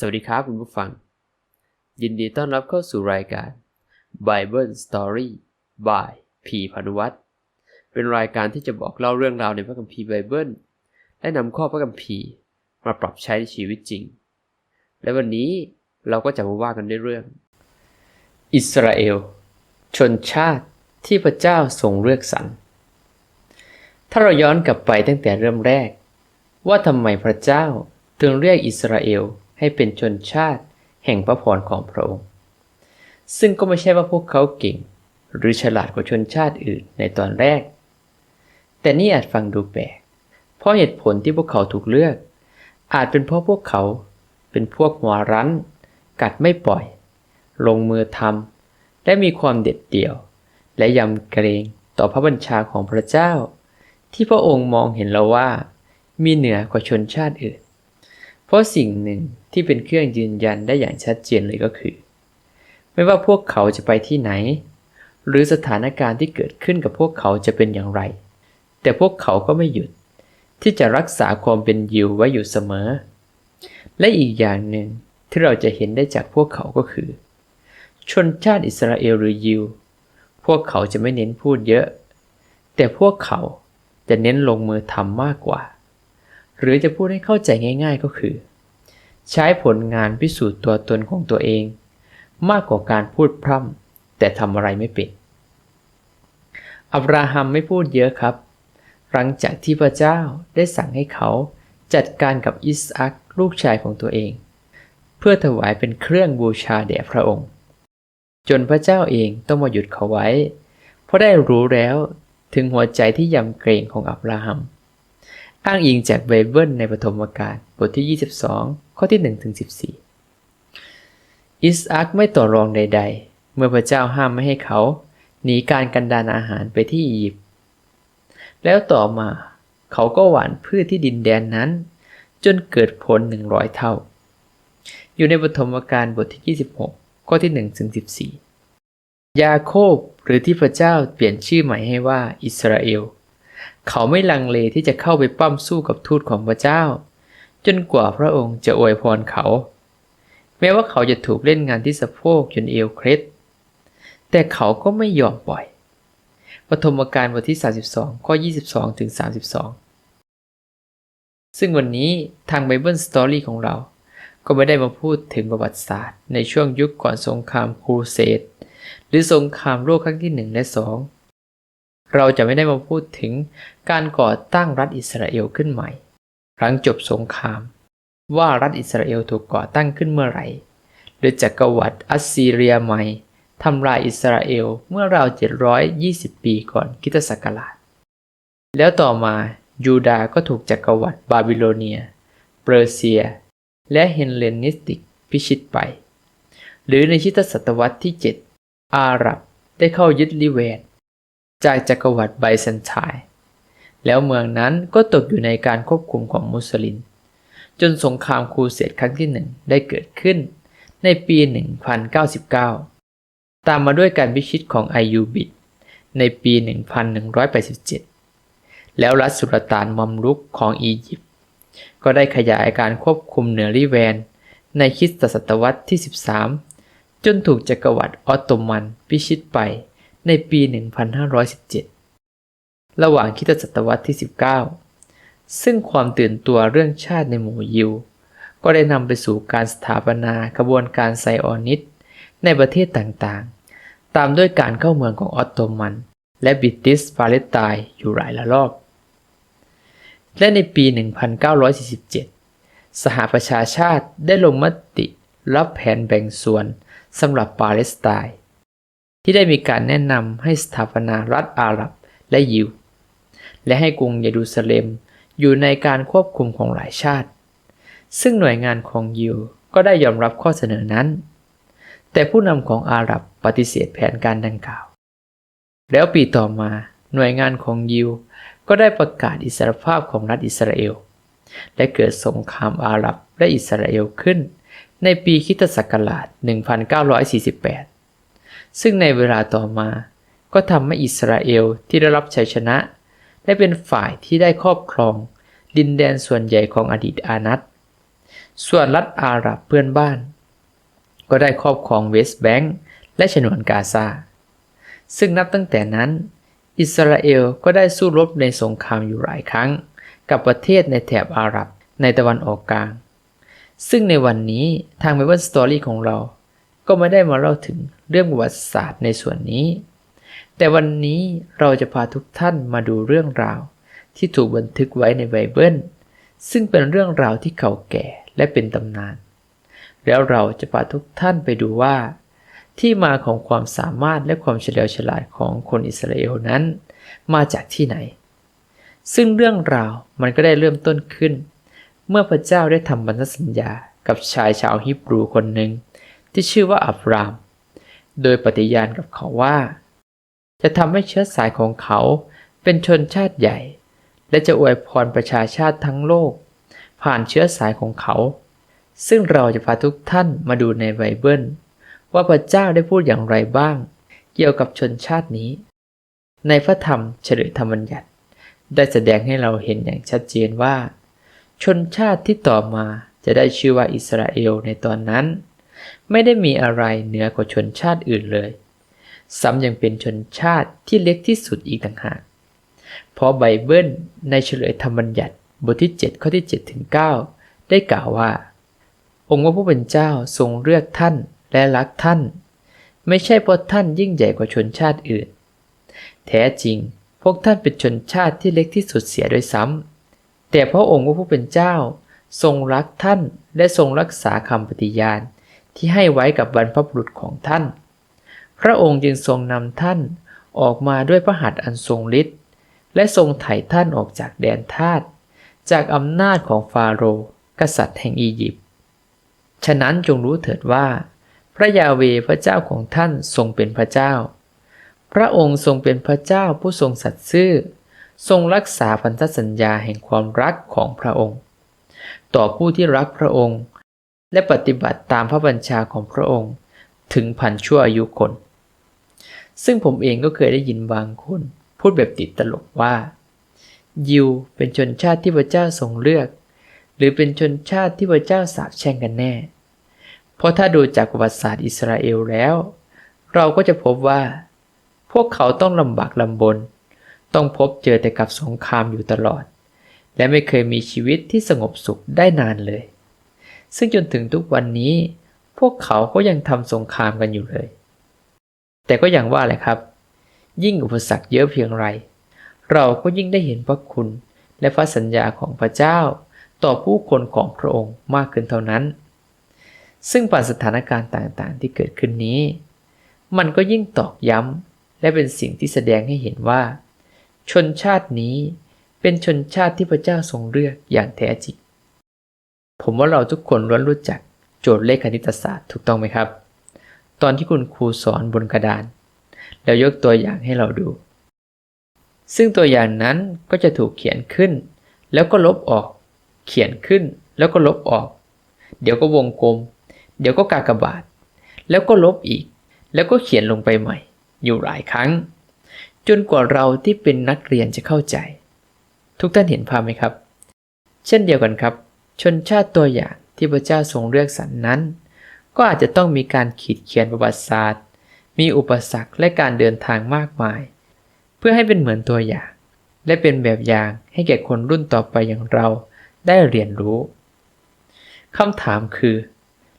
สวัสดีครับคุณผู้ฟัง ยินดีต้อนรับเข้าสู่รายการ Bible Story by พีพานุวัตรเป็นรายการที่จะบอกเล่าเรื่องราวในพระคัมภีร์ไบเบิลและนำข้อพระคัมภีร์มาปรับใช้ในชีวิตจริง และวันนี้เราก็จะมาว่ากันด้วยเรื่อง อิสราเอล ชนชาติที่พระเจ้าทรงเลือกสรรถ้าเราย้อนกลับไปตั้งแต่เริ่มแรก ว่าทำไมพระเจ้าถึงเรียกอิสราเอล ให้เป็นชนชาติแห่งพระพรของพระองค์ ซึ่งก็ไม่ใช่ว่าพวกเขาเก่ง หรือฉลาดกว่าชนชาติอื่นในตอนแรก แต่นี่อาจฟังดูแปลก เพราะเหตุผลที่พวกเขาถูกเลือก อาจเป็นเพราะพวกเขาเป็นพวกหัวรั้น กัดไม่ปล่อย ลงมือทำและมีความเด็ดเดี่ยว และยำเกรงต่อพระบัญชาของพระเจ้า ที่พระองค์มองเห็นแล้วว่า มีเหนือกว่าชนชาติอื่น เพราะสิ่งหนึ่ง ที่เป็นเครื่องยืนยันได้อย่างชัดเจนเลยก็คือ ไม่ว่าพวกเขาจะไปที่ไหน หรือสถานการณ์ที่เกิดขึ้นกับพวกเขาจะเป็นอย่างไร แต่พวกเขาก็ไม่หยุด ที่จะรักษาความเป็นยิวไว้อยู่เสมอ และอีกอย่างหนึ่งที่เราจะเห็นได้จากพวกเขาก็คือ ชนชาติอิสราเอลหรือยิว พวกเขาจะไม่เน้นพูดเยอะ แต่พวกเขาจะเน้นลงมือทำมากกว่า หรือจะพูดให้เข้าใจง่าย ๆก็คือ ใช้ผลงานพิสูจน์ตัวตนของตัวเอง มากกว่าการพูดพร่ำแต่ทำอะไรไม่เป็น อับราฮัมไม่พูดเยอะครับ หลังจากที่พระเจ้าได้สั่งให้เขาจัดการกับอิสอักลูกชายของตัวเอง เพื่อถวายเป็นเครื่องบูชาแด่พระองค์ จนพระเจ้าเองต้องมาหยุดเขาไว้ เพราะได้รู้แล้วถึงหัวใจที่ยำเกรงของอับราฮัม อ้างอิงจากไบเบิลในปฐมกาลบทที่ 22 ข้อที่1ถึง14 อิสอักไม่ต่อรองใด ๆ เมื่อพระเจ้าห้ามไม่ให้เขาหนีการกันดานอาหารไปที่อียิปต์แล้วต่อมาเขาก็หว่านพืชที่ดินแดนนั้น จนเกิดผล 100 เท่า อยู่ในปฐมกาลบทที่ 26 ข้อที่1ถึง14 ยาโคบหรือที่พระเจ้าเปลี่ยนชื่อใหม่ให้ว่าอิสราเอล เขาไม่ลังเลที่จะเข้าไปปั้มสู้กับทูตของพระเจ้า จนกว่าพระองค์จะอวยพรเขา แม้ว่าเขาจะถูกเล่นงานที่สะโพกจนเอวเคล็ด แต่เขาก็ไม่ยอมปล่อย ปฐมกาลบทที่ 32 ข้อ 22 ถึง 32 ซึ่งวันนี้ทาง Bible Story ของเรา ก็ไม่ได้มาพูดถึงประวัติศาสตร์ ในช่วงยุคก่อนสงครามครูเสดหรือสงครามโลกครั้งที่หนึ่งและสองเราจะไม่ได้มาพูดถึงการก่อตั้งรัฐอิสราเอลขึ้นใหม่ หลังจบสงคราม ว่ารัฐอิสราเอลถูกก่อตั้งขึ้นเมื่อไหร่หรือจักรวรรดิอัสซีเรียใหม่ทำลายอิสราเอลเมื่อราว 720 ปีก่อนคิตศักราช แล้วต่อมายูดาห์ก็ถูกจักรวรรดิบาบิโลเนีย เปอร์เซีย และเฮนเลนิสติกพิชิตไป หรือในคริตศตวรรษที่ 7 อาหรับได้เข้ายึดลิเวตจากจักรวรรดิไบแซนไทน์ แล้วเมืองนั้นก็ตกอยู่ในการควบคุมของมุสลิม จนสงครามครูเสดครั้งที่หนึ่งได้เกิดขึ้น ในปี 1099 ตามมาด้วยการพิชิตของไอยูบิดในปี 1187 แล้วรัฐสุลต่านมัมลุกของอียิปต์ก็ได้ขยายการควบคุมเหนือริแวน ในคริสตศตวรรษที่ 13 จนถูกจักรวรรดิออตโตมันพิชิตไปในปี 1517 ระหว่างคิตศตวรรษที่ 19 ซึ่งความตื่นตัวเรื่องชาติในหมู่ยิว ก็ได้นำไปสู่การสถาปนากระบวนการไซออนิสต์ในประเทศต่างๆ ตามด้วยการเข้าเมืองของออตโตมัน และบิติชปาเลสไตน์อยู่หลายละลอก และในปี 1947 สหประชาชาติได้ลงมติรับแผนแบ่งส่วนสำหรับปาเลสไตน์ที่ได้มีการแนะนำให้สถาปนารัฐอาหรับและยิว และให้กรุงเยรูซาเล็มอยู่ในการควบคุมของหลายชาติ ซึ่งหน่วยงานของยิวก็ได้ยอมรับข้อเสนอนั้น แต่ผู้นำของอาหรับปฏิเสธแผนการดังกล่าว แล้วปีต่อมาหน่วยงานของยิวก็ได้ประกาศอิสรภาพของรัฐอิสราเอล และเกิดสงครามอาหรับและอิสราเอลขึ้น ในปีคริสตศักราช 1948 ซึ่งในเวลาต่อมาก็ทำให้อิสราเอลที่ได้รับชัยชนะ และเป็นฝ่ายที่ได้ครอบครอง ดินแดนส่วนใหญ่ของอดีตอานัตส่วนรัฐอาหรับเพื่อนบ้าน ก็ได้ครอบครองเวสต์แบงก์และฉนวนกาซา ซึ่งนับตั้งแต่นั้น อิสราเอลก็ได้สู้รบในสงครามอยู่หลายครั้ง กับประเทศในแถบอาหรับในตะวันออกกลาง ซึ่งในวันนี้ทาง Bible Story ของเรา ก็ไม่ได้มาเล่าถึงเรื่องประวัติศาสตร์ในส่วนนี้ แต่วันนี้เราจะพาทุกท่านมาดูเรื่องราว ที่ถูกบันทึกไว้ในไบเบิล ซึ่งเป็นเรื่องราวที่เก่าแก่และเป็นตำนาน แล้วเราจะพาทุกท่านไปดูว่า ที่มาของความสามารถและความเฉลียวฉลาดของคนอิสราเอลนั้น มาจากที่ไหน ซึ่งเรื่องราวมันก็ได้เริ่มต้นขึ้น เมื่อพระเจ้าได้ทำบันทสัญญากับชายชาวฮิบรูคนหนึ่งที่ชื่อว่าอับราม โดยปฏิญาณกับเขาว่า จะทำให้เชื้อสายของเขาเป็นชนชาติใหญ่ และจะอวยพรประชาชาติทั้งโลก ผ่านเชื้อสายของเขา ซึ่งเราจะพาทุกท่านมาดูในไบเบิล ว่าพระเจ้าได้พูดอย่างไรบ้าง เกี่ยวกับชนชาตินี้ ในพระธรรมเฉลยธรรมบัญญัติ ได้แสดงให้เราเห็นอย่างชัดเจนว่า ชนชาติที่ต่อมาจะได้ชื่อว่าอิสราเอลในตอนนั้น ไม่ได้มีอะไรเหนือกว่าชนชาติอื่นเลย ซ้ำยังเป็นชนชาติที่เล็กที่สุดอีกต่างหาก เพราะไบเบิลในเฉลยธรรมบัญญัติบทที่ 7 ข้อที่7ถึง9ได้กล่าวว่า องค์พระผู้เป็นเจ้าทรงเลือกท่านและรักท่าน ไม่ใช่เพราะท่านยิ่งใหญ่กว่าชนชาติอื่น แท้จริงพวกท่านเป็นชนชาติที่เล็กที่สุดเสียด้วยซ้ำแต่เพราะองค์พระผู้เป็นเจ้า ทรงรักท่านและทรงรักษาคำปฏิญาณที่ให้ไว้กับบรรพบุรุษของท่าน พระองค์จึงทรงนำท่านออกมาด้วยพระหัตถ์อันทรงฤทธิ์และทรงไถ่ท่านออกจากแดนทาสจากอำนาจของฟาโรห์กษัตริย์แห่งอียิปต์ฉะนั้นจงรู้เถิดว่า พระยาเวพระเจ้าของท่านทรงเป็นพระเจ้า พระองค์ทรงเป็นพระเจ้าผู้ทรงสัตย์ซื่อ ทรงรักษาพันธสัญญาแห่งความรักของพระองค์ ต่อผู้ที่รักพระองค์ และปฏิบัติตามพระบัญชาของพระองค์ ถึงพันชั่วอายุคน ซึ่งผมเองก็เคยได้ยินบางคน พูดแบบติดตลกว่า ยิวเป็นชนชาติที่พระเจ้าทรงเลือก หรือเป็นชนชาติที่พระเจ้าสาปแช่งกันแน่ เพราะถ้าดูจากประวัติศาสตร์อิสราเอลแล้ว เราก็จะพบว่า พวกเขาต้องลำบากลำบน ต้องพบเจอแต่กับสงครามอยู่ตลอด และไม่เคยมีชีวิตที่สงบสุขได้นานเลย ซึ่งจนถึงทุกวันนี้ พวกเขาก็ยังทำสงครามกันอยู่เลย แต่ก็อย่างว่าแหละครับ ยิ่งอุปสรรคเยอะเพียงไร เราก็ยิ่งได้เห็นพระคุณ และพระสัญญาของพระเจ้า ต่อผู้คนของพระองค์มากขึ้นเท่านั้น ซึ่งผ่านสถานการณ์ต่างๆ ที่เกิดขึ้นนี้ มันก็ยิ่งตอกย้ำและเป็นสิ่งที่แสดงให้เห็นว่า ชนชาตินี้เป็นชนชาติที่พระเจ้าทรงเลือกอย่างแท้จริงผมว่าเราทุกคนล้วนรู้จักโจทย์เลขคณิตศาสตร์ถูกต้องไหมครับ ตอนที่คุณครูสอนบนกระดาน แล้วยกตัวอย่างให้เราดู ซึ่งตัวอย่างนั้นก็จะถูกเขียนขึ้น แล้วก็ลบออก เขียนขึ้น แล้วก็ลบออก เดี๋ยวก็วงกลม เดี๋ยวก็กากบาท แล้วก็ลบอีก แล้วก็เขียนลงไปใหม่ อยู่หลายครั้ง จนกว่าเราที่เป็นนักเรียนจะเข้าใจ ทุกท่านเห็นภาพไหมครับ เช่นเดียวกันครับ ชนชาติตัวอย่างที่พระเจ้าทรงเลือกสรรนั้น ก็อาจจะต้องมีการขีดเขียนประวัติศาสตร์ มีอุปสรรคและการเดินทางมากมาย เพื่อให้เป็นเหมือนตัวอย่าง และเป็นแบบอย่างให้แก่คนรุ่นต่อไปอย่างเราได้เรียนรู้คำถามคือ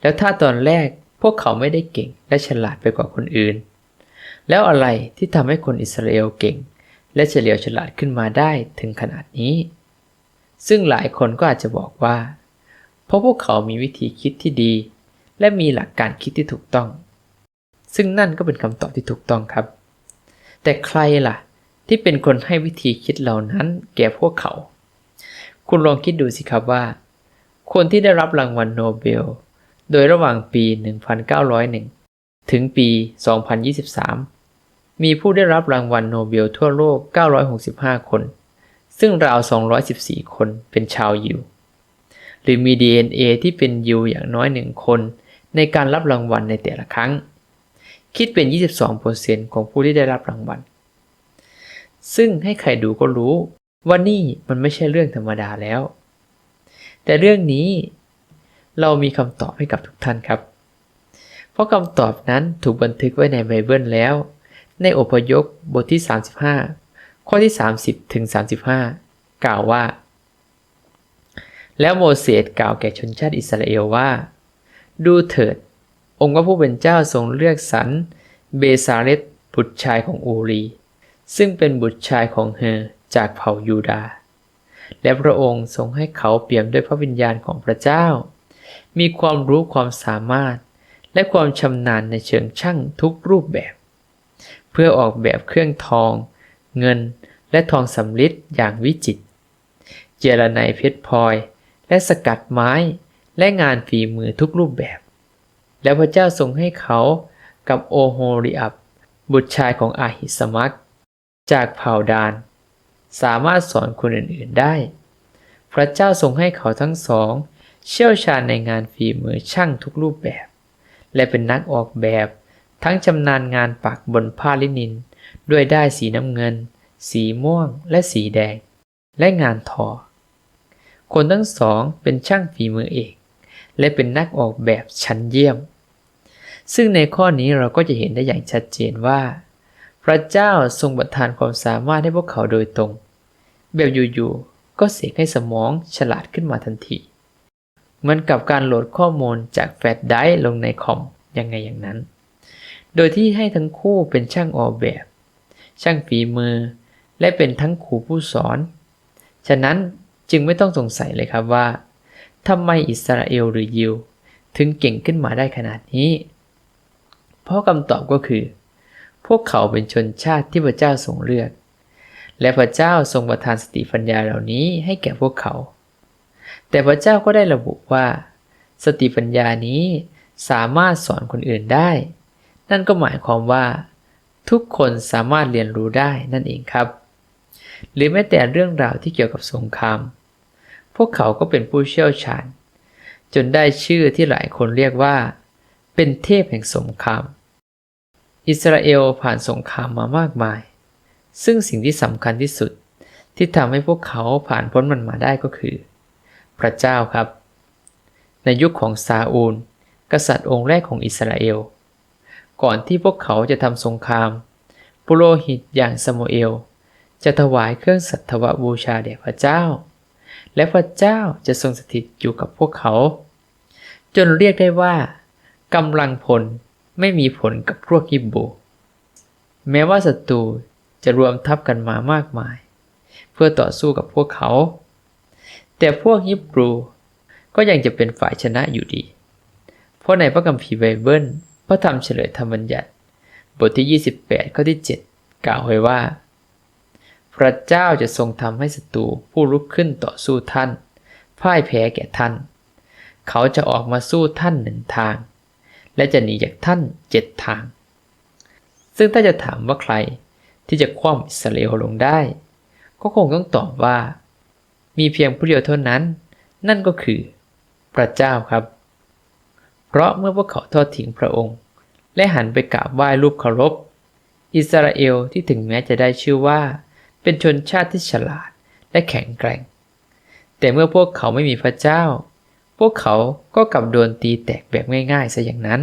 แล้วถ้าตอนแรกพวกเขาไม่ได้เก่งและฉลาดไปกว่าคนอื่น แล้วอะไรที่ทำให้คนอิสราเอลเก่ง และเฉลียวฉลาดขึ้นมาได้ถึงขนาดนี้ ซึ่งหลายคนก็อาจจะบอกว่า เพราะพวกเขามีวิธีคิดที่ดี และมีหลักการคิดที่ถูกต้อง ซึ่งนั่นก็เป็นคำตอบที่ถูกต้องครับ แต่ใครล่ะ ที่เป็นคนให้วิธีคิดเหล่านั้นแก่พวกเขา คุณลองคิดดูสิครับว่า คนที่ได้รับรางวัลโนเบล โดยระหว่างปี 1901 ถึงปี 2023 มีผู้ได้รับรางวัลโนเบลทั่วโลก 965 คน ซึ่งราว 214 คนเป็นชาวยิวหรือมี DNA ที่เป็นยิวอย่างน้อยหนึ่งคน ในการรับรางวัลในแต่ละครั้ง คิดเป็น 22%ของผู้ที่ได้รับรางวัล ซึ่งให้ใครดูก็รู้ว่านี่มันไม่ใช่เรื่องธรรมดาแล้ว แต่เรื่องนี้เรามีคำตอบให้กับทุกท่านครับ เพราะคำตอบนั้นถูกบันทึกไว้ในไบเบิลแล้ว ในอพยพบทที่ 35 ข้อที่ 30ถึง35 กล่าวว่า แล้วโมเสสกล่าวแก่ชนชาติอิสราเอลว่า ดูเถิด องค์พระผู้เป็นเจ้าทรงเลือกสรรเบซาเรตบุตรชายของอูรี ซึ่งเป็นบุตรชายของเฮอจากเผ่ายูดา และพระองค์ทรงให้เขาเปี่ยมด้วยพระวิญญาณของพระเจ้า มีความรู้ความสามารถ และความชำนาญในเชิงช่างทุกรูปแบบ เพื่อออกแบบเครื่องทอง เงินและทองสำริดอย่างวิจิตรเจรไนเพชรพลอย และสกัดไม้ และงานฝีมือทุกรูปแบบ แล้วพระเจ้าทรงให้เขากับโอโฮริอับ บุตรชายของอาหิสมักจากเผ่าดาน สามารถสอนคนอื่นๆได้ พระเจ้าทรงให้เขาทั้งสอง เชี่ยวชาญในงานฝีมือช่างทุกรูปแบบ และเป็นนักออกแบบ ทั้งชำนาญงานปักบนผ้าลินิน ด้วยได้สีน้ำเงิน สีม่วงและสีแดง และงานทอ คนทั้งสองเป็นช่างฝีมือเอก และเป็นนักออกแบบชั้นเยี่ยม ซึ่งในข้อนี้เราก็จะเห็นได้อย่างชัดเจนว่า พระเจ้าทรงประทานความสามารถให้พวกเขาโดยตรง แบบอยู่ๆก็เสกให้สมองฉลาดขึ้นมาทันทีเหมือนกับการโหลดข้อมูลจากแฟลชไดรฟ์ลงในคอมยังไงอย่างนั้น โดยที่ให้ทั้งคู่เป็นช่างออกแบบ ช่างฝีมือ และเป็นทั้งครูผู้สอน ฉะนั้นจึงไม่ต้องสงสัยเลยครับว่า ทำไมอิสราเอลหรือยิว ถึงเก่งขึ้นมาได้ขนาดนี้ เพราะคำตอบก็คือ พวกเขาเป็นชนชาติที่พระเจ้าทรงเลือก และพระเจ้าทรงประทานสติปัญญาเหล่านี้ให้แก่พวกเขา แต่พระเจ้าก็ได้ระบุว่า สติปัญญานี้สามารถสอนคนอื่นได้ นั่นก็หมายความว่า ทุกคนสามารถเรียนรู้ได้นั่นเองครับ หรือแม้แต่เรื่องราวที่เกี่ยวกับสงคราม พวกเขาก็เป็นผู้เชี่ยวชาญ จนได้ชื่อที่หลายคนเรียกว่า เป็นเทพแห่งสงคราม อิสราเอลผ่านสงครามมามากมาย ซึ่งสิ่งที่สำคัญที่สุดที่ทำให้พวกเขาผ่านพ้นมันมาได้ก็คือ พระเจ้าครับ ในยุคของซาอูล กษัตริย์องค์แรกของอิสราเอล ก่อนที่พวกเขาจะทำสงคราม ปุโรหิตอย่างสโมเอล จะถวายเครื่องสัตวบูชาแด่พระเจ้า และพระเจ้าจะทรงสถิตอยู่กับพวกเขา จนเรียกได้ว่ากำลังพลไม่มีผลกับพวกฮิบบู แม้ว่าศัตรูจะรวมทัพกันมามากมาย เพื่อต่อสู้กับพวกเขา แต่พวกฮิบรูก็ยังจะเป็นฝ่ายชนะอยู่ดี เพราะในพระคัมภีร์ไบเบิลพระธรรมเฉลยธรรมบัญญัติ บทที่ 28 ข้อที่ 7 กล่าวไว้ว่า พระเจ้าจะทรงทำให้ศัตรูผู้ลุกขึ้นต่อสู้ท่านพ่ายแพ้แก่ท่าน เขาจะออกมาสู้ท่านหนึ่งทาง และจะหนีจากท่านเจ็ดทาง ซึ่งถ้าจะถามว่าใครที่จะคว่ำอิสราเอลลงได้ ก็คงต้องตอบว่า มีเพียงผู้เดียวเท่านั้น นั่นก็คือ พระเจ้าครับ เพราะเมื่อพวกเขาทอดทิ้งพระองค์ และหันไปกราบไหว้รูปเคารพ อิสราเอลที่ถึงแม้จะได้ชื่อว่า เป็นชนชาติที่ฉลาดและแข็งแกร่ง แต่เมื่อพวกเขาไม่มีพระเจ้า พวกเขาก็กลับโดนตีแตกแบบง่ายๆซะอย่างนั้น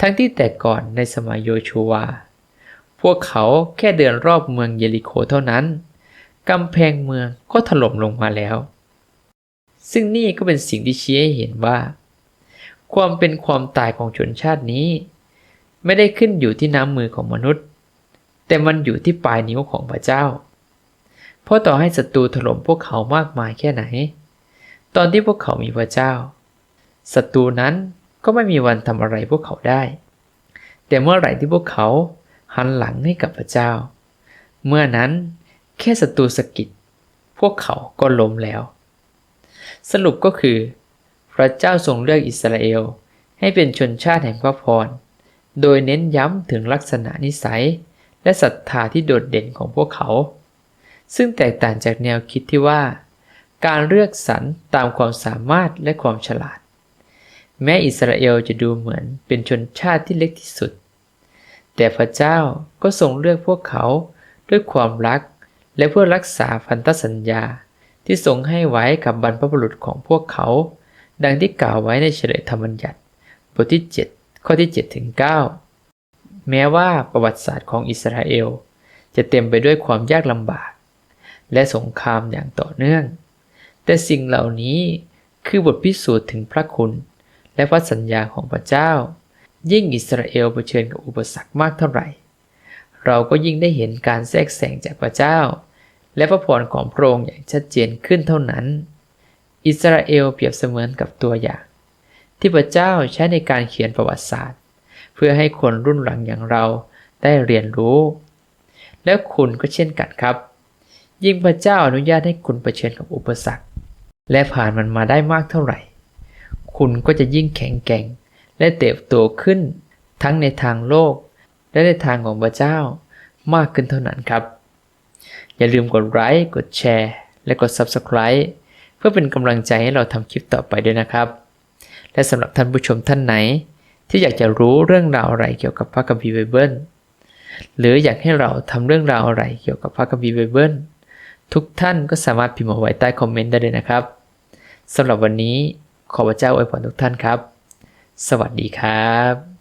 ทั้งที่แต่ก่อนในสมัยโยชูวา พวกเขาแค่เดินรอบเมืองเยริโคเท่านั้นกำแพงเมืองก็ถล่มลงมาแล้ว ซึ่งนี่ก็เป็นสิ่งที่ชี้ให้เห็นว่า ความเป็นความตายของชนชาตินี้ ไม่ได้ขึ้นอยู่ที่น้ำมือของมนุษย์ แต่มันอยู่ที่ปลายนิ้วของพระเจ้า เพราะต่อให้ศัตรูถล่มพวกเขามากมายแค่ไหน ตอนที่พวกเขามีพระเจ้า ศัตรูนั้นก็ไม่มีวันทำอะไรพวกเขาได้ แต่เมื่อไหร่ที่พวกเขาหันหลังให้กับพระเจ้า เมื่อนั้นแค่ศัตรูสะกิดพวกเขาก็ล้มแล้ว สรุปก็คือ พระเจ้าทรงเลือกอิสราเอลให้เป็นชนชาติแห่งพระพร โดยเน้นย้ำถึงลักษณะนิสัย และศรัทธาที่โดดเด่นของพวกเขา ซึ่งแตกต่างจากแนวคิดที่ว่า การเลือกสรรตามความสามารถและความฉลาด แม้อิสราเอลจะดูเหมือนเป็นชนชาติที่เล็กที่สุด แต่พระเจ้าก็ทรงเลือกพวกเขาด้วยความรักและเพื่อรักษาพันธสัญญาที่ทรงให้ไว้กับบรรพบุรุษของพวกเขา ดังที่กล่าวไว้ในเฉลยธรรมบัญญัติบทที่ 7 ข้อที่7ถึง9 แม้ว่าประวัติศาสตร์ของอิสราเอล จะเต็มไปด้วยความยากลำบาก และสงครามอย่างต่อเนื่อง แต่สิ่งเหล่านี้คือบทพิสูจน์ถึงพระคุณ และพระสัญญาของพระเจ้า ยิ่งอิสราเอลเผชิญกับอุปสรรคมากเท่าไหร่ เราก็ยิ่งได้เห็นการแทรกแซงจากพระเจ้า และพระพรของพระองค์อย่างชัดเจนขึ้นเท่านั้น อิสราเอลเปรียบเสมือนกับตัวอย่าง ที่พระเจ้าใช้ในการเขียนประวัติศาสตร์ เพื่อให้คนรุ่นหลังอย่างเราได้เรียนรู้ แล้วคุณก็เช่นกันครับ ยิ่งพระเจ้าอนุญาตให้คุณเผชิญกับอุปสรรค และผ่านมันมาได้มากเท่าไหร่ คุณก็จะยิ่งแข็งแกร่ง และเติบโตขึ้น ทั้งในทางโลก และในทางของพระเจ้ามากขึ้นเท่านั้นครับ อย่าลืมกดไลค์กดแชร์ และกด Subscribe เพื่อเป็นกำลังใจให้เราทำคลิปต่อไปด้วยนะครับ และสำหรับท่านผู้ชมท่านไหน ที่อยากจะรู้เรื่องราวอะไรเกี่ยวกับพระคัมภีร์ไบเบิลหรืออยากให้เราทำเรื่องราวอะไรเกี่ยวกับพระคัมภีร์ไบเบิลทุกท่านก็สามารถพิมพ์มาไว้ใต้คอมเมนต์ได้เลยนะครับสำหรับวันนี้ขอพระเจ้าอวยพรทุกท่านครับ สวัสดีครับ